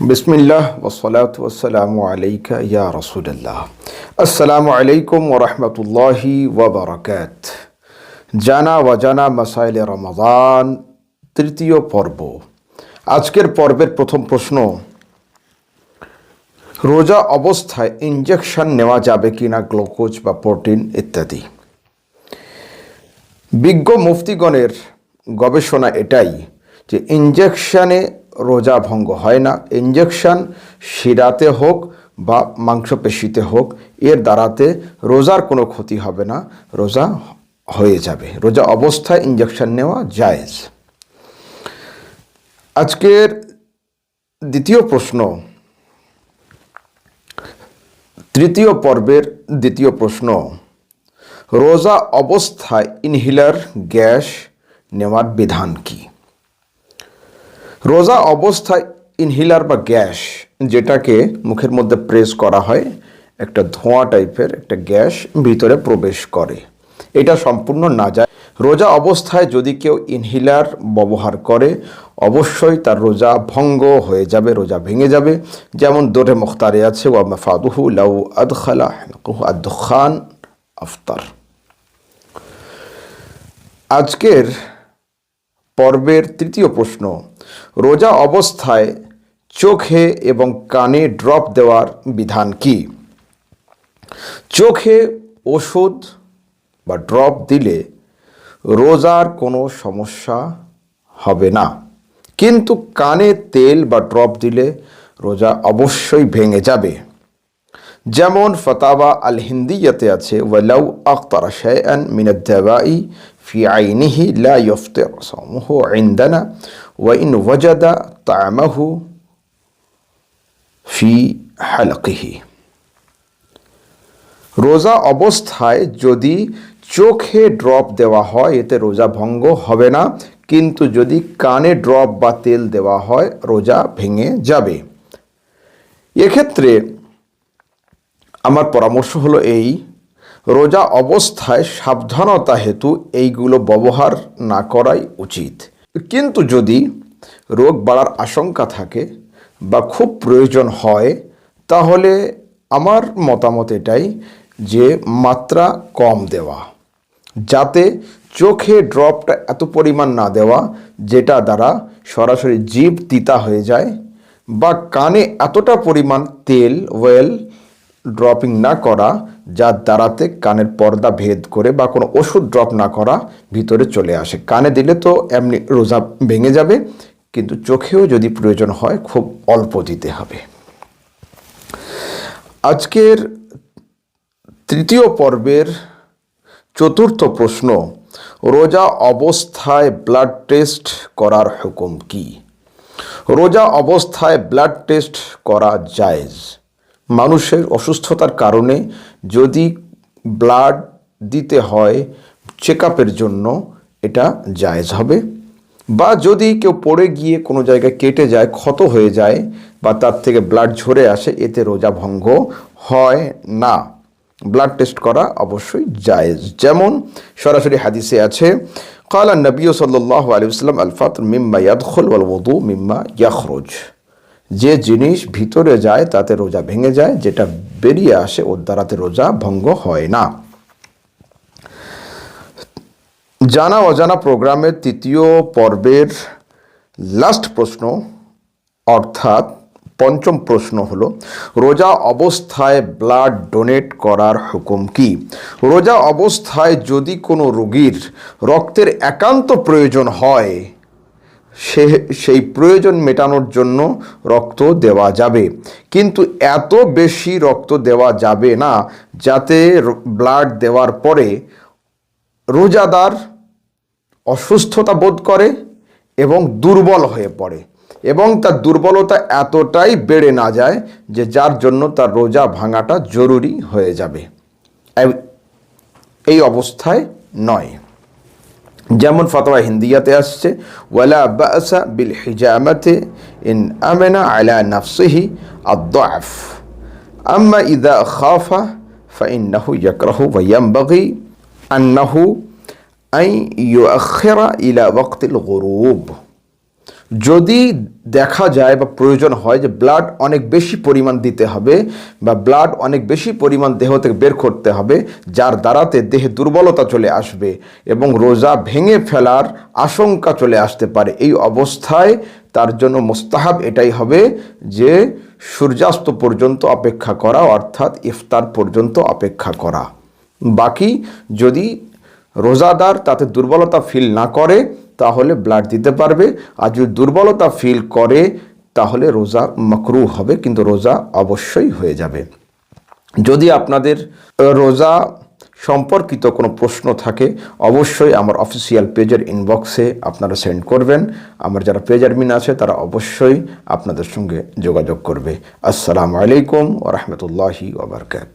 বিসমিল্লাহ ওসলাত ওসালামু আলাইকা ইয়া রসুল্লাহ আসসালামু আলাইকুম ওরহমতুল্লাহি ওবরাকাত জানা ওয়াজানা মাসাইলে রমাদান, তৃতীয় পর্ব। আজকের পর্বের প্রথম প্রশ্ন, রোজা অবস্থায় ইঞ্জেকশন নেওয়া যাবে কিনা গ্লুকোজ বা প্রোটিন ইত্যাদি। বিজ্ঞ মুফতিগণের গবেষণা এটাই যে ইঞ্জেকশানে রোজা ভঙ্গ হয় না। ইঞ্জেকশন শিরাতে হোক বা মাংসপেশিতে হোক, এর দ্বারাতে রোজার কোনো ক্ষতি হবে না। রোজা হয়ে যাবে। রোজা অবস্থায় ইঞ্জেকশন নেওয়া জায়েজ। আজকের দ্বিতীয় প্রশ্ন, তৃতীয় পর্বের দ্বিতীয় প্রশ্ন, রোজা অবস্থায় ইনহিলার গ্যাস নেওয়ার বিধান কি? রোজা অবস্থায় ইনহিলার বা গ্যাস, যেটাকে মুখের মধ্যে প্রেস করা হয়, একটা ধোঁয়া টাইপের একটা গ্যাস ভিতরে প্রবেশ করে। এটা সম্পূর্ণ না যায়। রোজা অবস্থায় যদি কেউ ইনহিলার ব্যবহার করে, অবশ্যই তার রোজা ভঙ্গ হয়ে যাবে, রোজা ভেঙে যাবে। যেমন দোরে মুখতারে আছে, ওয়া মাফাদুহু লাউ আদখালা আদখান আফতার। আজকের পর্বের তৃতীয় প্রশ্ন, রোজা অবস্থায় চোখে এবং কানে ড্রপ দেওয়ার বিধান কি? চোখে ওষুধ বা ড্রপ দিলে রোজার কোনো সমস্যা হবে না। কিন্তু কানে তেল বা ড্রপ দিলে রোজা অবশ্যই ভেঙে যাবে। যেমন ফতাবা আল হিন্দিয়াতে আছে, ওয়ালাউ আখতারা শায়ান মিনাদ্দাবাই ফি আইনিহি লা ইফতির সাওমুহু ইনদানা ওয়া ইন ওয়াজাদা তা'মাহু ফি হালকিহি। রোজা অবস্থায় যদি চোখে ড্রপ দেওয়া হয়, এতে রোজা ভঙ্গ হবে না, কিন্তু যদি কানে ড্রপ বা তেল দেওয়া হয়, রোজা ভেঙে যাবে। এক্ষেত্রে আমার পরামর্শ হলো এই, রোজা অবস্থায় সাবধানতা হেতু এইগুলো ব্যবহার না করাই উচিত। কিন্তু যদি রোগ বাড়ার আশঙ্কা থাকে বা খুব প্রয়োজন হয়, তাহলে আমার মতামত এটাই যে মাত্রা কম দেওয়া, যাতে চোখে ড্রপটা এত পরিমাণ না দেওয়া, যেটা দ্বারা সরাসরি জীব তিতা হয়ে যায় বা কানে এতটা পরিমাণ তেল, ওয়েল ড্রপিং না করা যার দ্বারাতে কানের পর্দা ভেদ করে বা কোনো ওষুধ ড্রপ না করা ভিতরে চলে আসে। কানে দিলে তো এমনি রোজা ভেঙে যাবে, কিন্তু চোখেও যদি প্রয়োজন হয়, খুব অল্প দিতে হবে। আজকের তৃতীয় পর্বের চতুর্থ প্রশ্ন, রোজা অবস্থায় ব্লাড টেস্ট করার হুকুম কি? রোজা অবস্থায় ব্লাড টেস্ট করা জায়েজ। মানুষের অসুস্থতার কারণে যদি ব্লাড দিতে হয় চেক জন্য, এটা জায়জ হবে। বা যদি কেউ পড়ে গিয়ে কোনো জায়গায় কেটে যায়, ক্ষত হয়ে যায় বা তার থেকে ব্লাড ঝরে আসে, এতে রোজা ভঙ্গ হয় না। ব্লাড টেস্ট করা অবশ্যই জায়েজ। যেমন সরাসরি হাদিসে আছে, কালা নবী সাল্লাহ আলী আলফাত মিম্মা ইয়াদখল ওয়াল ওদু মিম্মা ইয়াখরোজ। যে জিনিস ভিতরে যায়, তাতে রোজা ভেঙে যায়, যেটা বেরিয়ে আসে, ওর দ্বারাতে রোজা ভঙ্গ হয় না। জানা অজানা প্রোগ্রামের তৃতীয় পর্বের লাস্ট প্রশ্ন, অর্থাৎ পঞ্চম প্রশ্ন হলো, রোজা অবস্থায় ব্লাড ডোনেট করার হুকুম কি? রোজা অবস্থায় যদি কোনো রোগীর রক্তের একান্ত প্রয়োজন হয় সে, সেই প্রয়োজন মেটানোর জন্য রক্ত দেওয়া যাবে। কিন্তু এত বেশি রক্ত দেওয়া যাবে না যাতে ব্লাড দেওয়ার পরে রোজাদার অসুস্থতা বোধ করে এবং দুর্বল হয়ে পড়ে এবং তার দুর্বলতা এতটাই বেড়ে না যায় যে যার জন্য তার রোজা ভাঙাটা জরুরি হয়ে যাবে। এই অবস্থায় নয়। যেমন ফতোয়া হিন্দিয়াতে আসছে ওয়ালা বাসা বিল হিজামাতে ইন আমেনা আলা নাফসিহি আদ-দাফ আম্মা ইদা খাফা فإنه يكره وينبغي أنه أن يؤخر إلى وقت الغروب যদি দেখা যায় বা প্রয়োজন হয় যে ব্লাড অনেক বেশি পরিমাণ দিতে হবে বা ব্লাড অনেক বেশি পরিমাণ দেহ থেকে বের করতে হবে, যার দ্বারাতে দেহে দুর্বলতা চলে আসবে এবং রোজা ভেঙে ফেলার আশঙ্কা চলে আসতে পারে। এই অবস্থায় তার জন্য মোস্তাহাব এটাই হবে যে সূর্যাস্ত পর্যন্ত অপেক্ষা করা, অর্থাৎ ইফতার পর্যন্ত অপেক্ষা করা। বাকি যদি রোজাদার তাতে দুর্বলতা ফিল না করে তাহলে ব্লাড দিতে পারবে। আর যদি দুর্বলতা ফিল করে, তাহলে রোজা মকরু হবে, কিন্তু রোজা অবশ্যই হয়ে যাবে। যদি আপনাদের রোজা সম্পর্কিত কোনো প্রশ্ন থাকে, অবশ্যই আমার অফিসিয়াল পেজের ইনবক্সে আপনারা সেন্ড করবেন। আমার যারা পেজ অ্যাডমিন আছে, তারা অবশ্যই আপনাদের সঙ্গে যোগাযোগ করবে। আসসালামু আলাইকুম ওরহমতুল্লাহি ওবরকাত